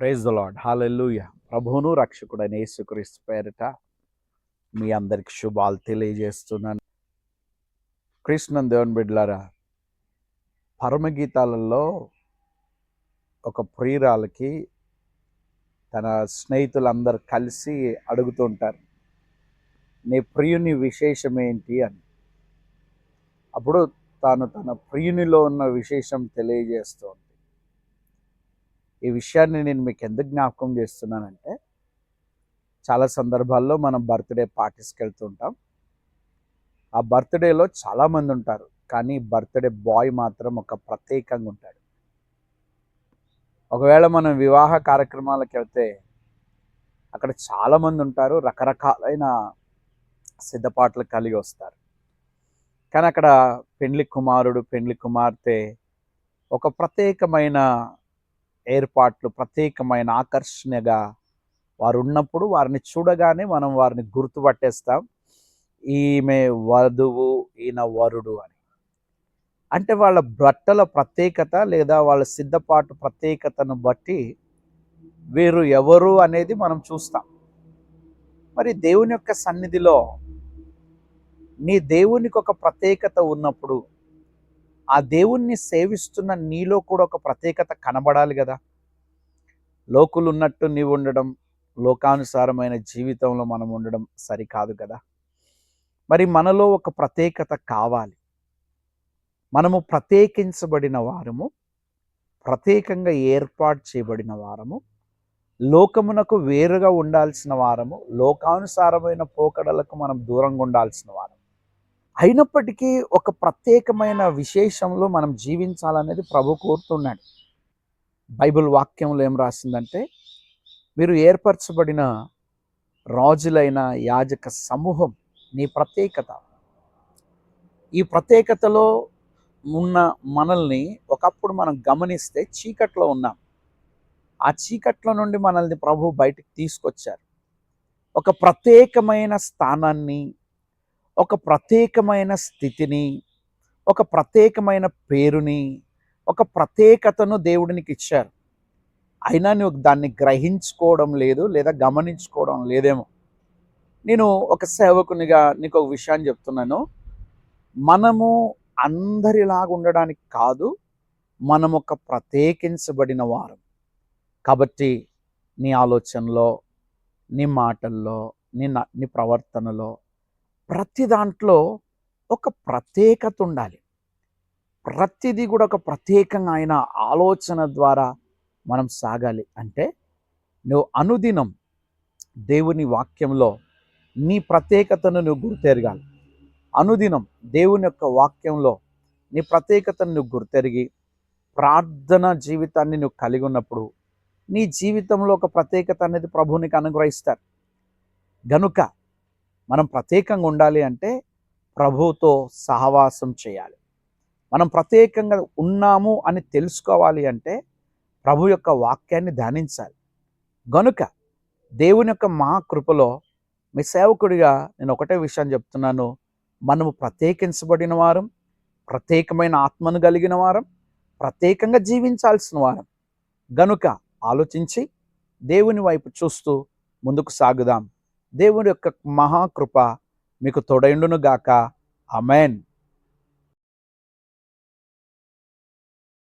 Praise the lord hallelujah. ప్రభువును రక్షకుడైన యేసుక్రీస్తు పేరిట మీ అందరికి శుభాలు తెలియజేస్తున్నాను. కృష్ణ దేవన్ బిడ్లారా పరమగీతాలలో ఒక ప్రియురాలకి తన స్నేహితులందరూ కలిసి అడుగుతుంటారు నీ ప్రియుని విశేషం ఏంటి? అని. అప్పుడు తాను తన ప్రియునిలో ఉన్న విశేషం తెలియజేస్తోంది ఈ విషయాన్ని నేను మీకు ఎందుకు జ్ఞాపకం చేస్తున్నానంటే చాలా సందర్భాల్లో మనం బర్త్డే పార్టీస్కి వెళ్తుంటాం ఆ బర్త్డేలో చాలామంది ఉంటారు. కానీ బర్త్డే బాయ్ మాత్రం ఒక ప్రత్యేకంగా ఉంటాడు. ఒకవేళ మనం వివాహ కార్యక్రమాలకు వెళ్తే అక్కడ చాలామంది ఉంటారు. రకరకాలైన సిద్ధపాట్లు కలిగి వస్తారు. కానీ అక్కడ పెండ్లి కుమారుడు పెండ్లి కుమార్తె ఒక ప్రత్యేకమైన ఏర్పాట్లు ప్రత్యేకమైన ఆకర్షణగా వారు ఉన్నప్పుడు వారిని చూడగానే మనం వారిని గుర్తుపట్టేస్తాం. ఈమె వధువు ఈయన వరుడు అని. అంటే వాళ్ళ బట్టల ప్రత్యేకత లేదా వాళ్ళ సిద్ధపాటు ప్రత్యేకతను బట్టి వీరు ఎవరు అనేది మనం చూస్తాం. మరి దేవుని యొక్క సన్నిధిలో నీ దేవునికి ఒక ప్రత్యేకత ఉన్నప్పుడు ఆ దేవుణ్ణి సేవిస్తున్న నీలో కూడా ఒక ప్రత్యేకత కనబడాలి కదా. లోకులు ఉన్నట్టు నీవు ఉండడం లోకానుసారమైన జీవితంలో మనం ఉండడం సరికాదు కదా. మరి మనలో ఒక ప్రత్యేకత కావాలి. మనము ప్రత్యేకించబడిన వారము ప్రత్యేకంగా ఏర్పాటు చేయబడిన వారము లోకమునకు వేరుగా ఉండాల్సిన వారము లోకానుసారమైన పోకడలకు మనం దూరంగా ఉండాల్సిన వారము. అయినప్పటికీ ఒక ప్రత్యేకమైన విశేషంలో మనం జీవించాలనేది ప్రభు కోరుతున్నాడు. బైబిల్ వాక్యంలో ఏం రాసిందంటే మీరు ఏర్పరచబడిన రాజులైన యాజక సమూహం నీ ప్రత్యేకత. ఈ ప్రత్యేకతలో ఉన్న మనల్ని ఒకప్పుడు మనం గమనిస్తే చీకట్లో ఉన్నాం. ఆ చీకట్లో నుండి మనల్ని ప్రభు బయటికి తీసుకొచ్చారు. ఒక ప్రత్యేకమైన స్థానాన్ని ఒక ప్రత్యేకమైన స్థితిని ఒక ప్రత్యేకమైన పేరుని ఒక ప్రత్యేకతను దేవుడినికి ఇచ్చారు. అయినా నువ్వు దాన్ని గ్రహించుకోవడం లేదు లేదా గమనించుకోవడం లేదేమో. నేను ఒక సేవకునిగా నీకు ఒక విషయాన్ని చెప్తున్నాను. మనము అందరిలాగా ఉండడానికి కాదు మనం ఒక ప్రత్యేకించబడిన వారం. కాబట్టి నీ ఆలోచనలో నీ మాటల్లో నీ నీ ప్రవర్తనలో ప్రతి దాంట్లో ఒక ప్రత్యేకత ఉండాలి. ప్రతిదీ కూడా ఒక ప్రత్యేకంగా ఆయన ఆలోచన ద్వారా మనం సాగాలి. అంటే నువ్వు అనుదినం దేవుని వాక్యంలో నీ ప్రత్యేకతను నువ్వు గుర్తెరగాలి. అనుదినం దేవుని యొక్క వాక్యంలో నీ ప్రత్యేకతను నువ్వు గుర్తెరిగి ప్రార్థన జీవితాన్ని నువ్వు కలిగి ఉన్నప్పుడు నీ జీవితంలో ఒక ప్రత్యేకత అనేది ప్రభునికి అనుగ్రహిస్తారు. గనుక మనం ప్రత్యేకంగా ఉండాలి అంటే ప్రభుతో సహవాసం చేయాలి. మనం ప్రత్యేకంగా ఉన్నాము అని తెలుసుకోవాలి అంటే ప్రభు యొక్క వాక్యాన్ని ధ్యానించాలి. గనుక దేవుని యొక్క మహాకృపలో మీ సేవకుడిగా నేను ఒకటే విషయం చెప్తున్నాను. మనము ప్రత్యేకించబడిన వారం ప్రత్యేకమైన ఆత్మను కలిగిన వారం ప్రత్యేకంగా జీవించాల్సిన వారం. గనుక ఆలోచించి దేవుని వైపు చూస్తూ ముందుకు సాగుదాం. దేవుని యొక్క మహాకృప మీకు తొడైండును గాక అమెన్